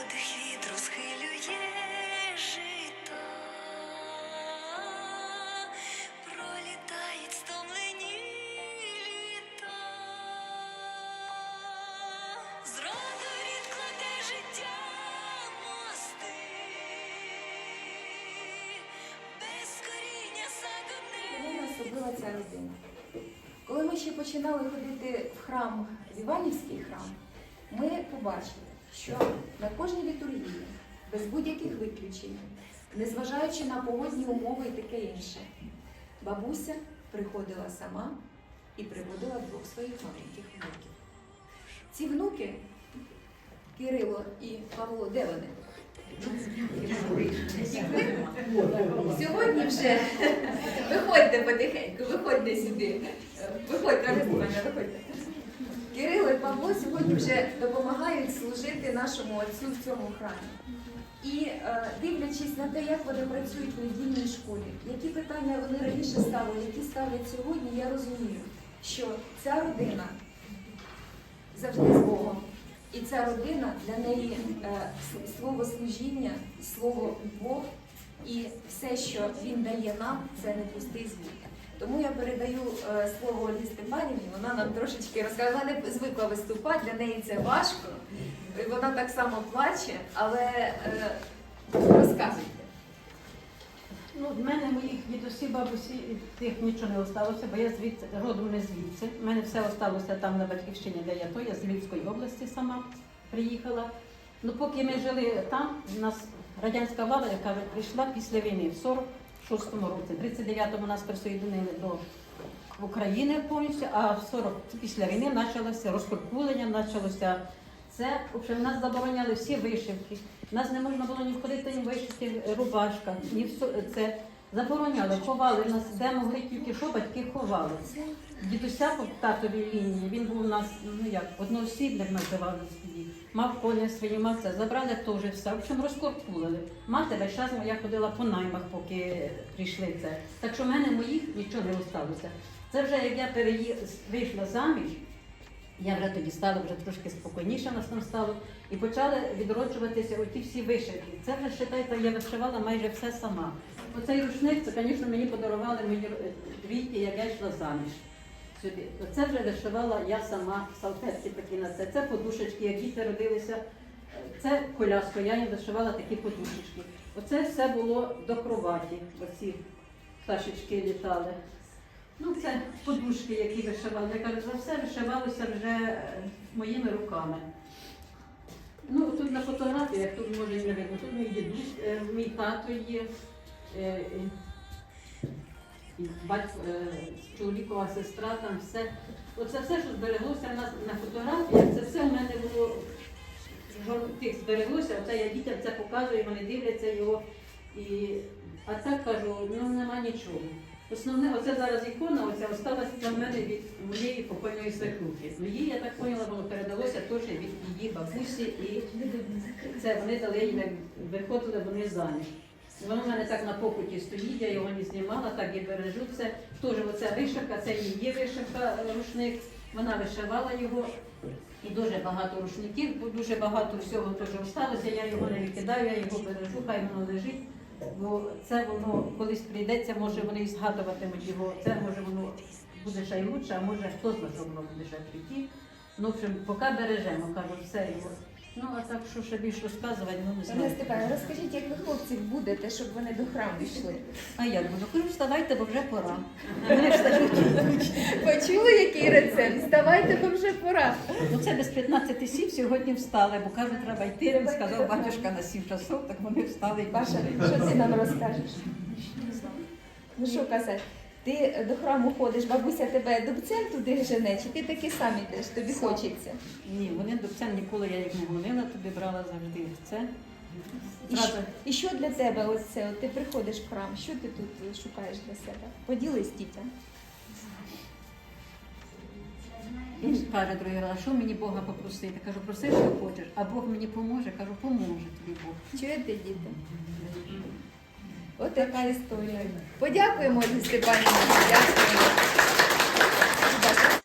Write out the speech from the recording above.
подих вітру жита, пролітають стомлені літа, зраду відкладе життя мости, без коріння садини. Особлива ця родина. Коли ми ще починали ходити в храм в Іванівський храм, ми побачили що на кожній літургії, без будь-яких виключень, незважаючи на погодні умови і таке інше, бабуся приходила сама і приводила двох своїх маленьких внуків. Ці внуки, Кирило і Павло, де вони? Сьогодні вже виходьте потихеньку, виходьте сюди. Виходьте, виходьте. Павло сьогодні вже допомагають служити нашому отцю в цьому храмі. І е, дивлячись на те, як вони працюють в недільній школі, які питання вони раніше ставили, які ставлять сьогодні, я розумію, що ця родина завжди з Богом. І ця родина для неї е, слово служіння, слово Бог і все, що він дає нам, це не пустий звук. Тому я передаю е, слово Ользі Степанівні, вона нам трошечки розкаже. Вона не звикла виступати, для неї це важко. Вона так само плаче, але е, розказуйте. Ну, в мене моїх дідусів, бабусі, тих нічого не осталося, бо я звідси родом не звідси. У мене все осталося там на батьківщині, де я то, я з Львівської області сама приїхала. Ну, поки ми жили там, у нас радянська влада, яка прийшла після війни в 46-му році. В 39-му нас присоєдинили до України повністю, а в 40 після війни почалося розкуркулення, почалося це. В нас забороняли всі вишивки. Нас не можна було ні входити, ні вишити рубашка, ні все це забороняли, ховали нас, де могли тільки що батьки ховали. Дідуся по татовій лінії, він був у нас, ну як, одноосібник називали. Мав коні свої, мав це. Забрали теж все. В общем, розкорпулили. Мати весь час моя ходила по наймах, поки прийшли це. Так що в мене моїх нічого не осталося. Це вже як я переї... вийшла заміж, я вже тоді стала вже трошки спокійніше нас там стало. І почали відроджуватися оті всі вишивки. Це вже вважайте, я вишивала майже все сама. Оцей рушник, це, звісно, мені подарували мої двійки, як я йшла заміж. Сюди. Оце вже вишивала я сама, салфетки такі на це. Це подушечки, як діти родилися. Це коляска, я їм вишивала такі подушечки. Оце все було до кроваті. Оці пташечки літали. Ну, це подушки, які вишивали. Я кажу, за все вишивалося вже е, моїми руками. Ну, тут на фотографіях, тут може і не видно, тут мій дідусь, е, мій тато є, е, батько, е, чоловікова сестра, там все. Оце все, що збереглося в нас на фотографіях, це все в мене було тих збереглося, оце я дітям це показую, вони дивляться його. І, а так кажу, ну нема нічого. Основне, оце зараз ікона, оця осталася в мене від моєї покойної свекрухи. Їй, я так поняла, воно передалося теж від її бабусі, і це вони дали їй, як виходили вони заміж. Воно в мене так на покуті стоїть, я його не знімала, так і бережу. Це теж оця вишивка, це її вишивка, е, рушник. Вона вишивала його. І дуже багато рушників, бо дуже багато всього теж осталося. Я його не викидаю, я його бережу, хай воно лежить. Бо це воно колись прийдеться, може вони і згадуватимуть його. Це може воно буде ще й лучше, а може хто знає, що воно буде ще житті. Ну, в общем, поки бережемо, кажу, все його. Ну, а так, що ще більше розказувати, ну не знаю. Степанівна, розкажіть, як ви хлопців будете, щоб вони до храму йшли? А як буду? Кажу, вставайте, бо вже пора. Вони встають. Почули, який рецепт? Вставайте, бо вже пора. Ну це без 15 сів сьогодні встали, бо кажуть, треба йти. Він сказав батюшка на 7 часов, так вони встали Паша, що ти нам розкажеш? Ну що казати? Ти до храму ходиш, бабуся тебе дубцем туди жене, чи ти таки сам йдеш, тобі хочеться? Ні, вони цього ніколи я їх не гонила, тобі брала завжди це. І що, і що для тебе ось це? От ти приходиш в храм, що ти тут шукаєш для себе? Поділись дітям. Він каже другий раз, що мені Бога попросити? Кажу, проси, що хочеш, а Бог мені поможе. Кажу, поможе тобі Бог. Чуєте, діти? От така історія. Подякуємо Ользі Степанівні.